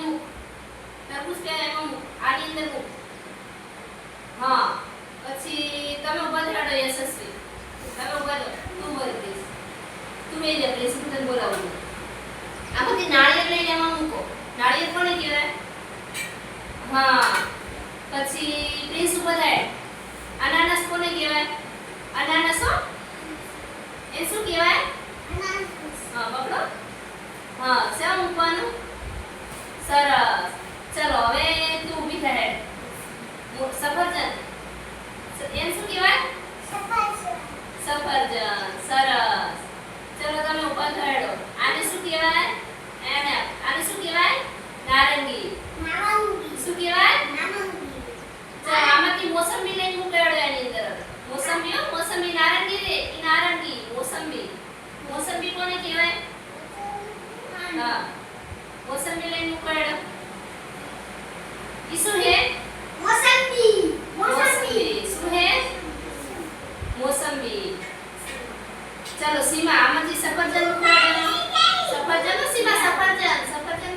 મૂક તરબૂચ કહેવાય એમાં મૂક આની અંદર મૂક હા. પછી તમે થયો યશસ્વી. તમે થયો તું બોલ પ્લીઝ તું બેસી જા પ્લીઝ હું તને બોલાવું છું. આમાંથી નાળિયેર લઈને એમાં મૂકો. નાળિયેર કોને કહેવાય? હા. પછી પ્લીઝ બધાય અનાનસ કોને કહેવાય અનાનસ હો એ શું કહેવાય હા પકડો હા શેમાં મૂકવાનું? સરસ. ચલો હવે તું ઊભી થા હેડ. સફરજન. એમ શું કહેવાય? સફરજન. સરસ. ચલો તમે ઉપર થા હેડો આને શું કહેવાય? એને આને શું કહેવાય? નારંગી. શું કહેવાય? ચલો આમાંથી મોસંબી હા. મોસંબી લઈને ઉપાડો. ઈ શું હે? મોસંબી. મોસંબી. શું હે? મોસંબી. ચાલો સીમા આમાંથી સફરજન ઉપાડો. સફરજન સીમા સફરજન. સફરજન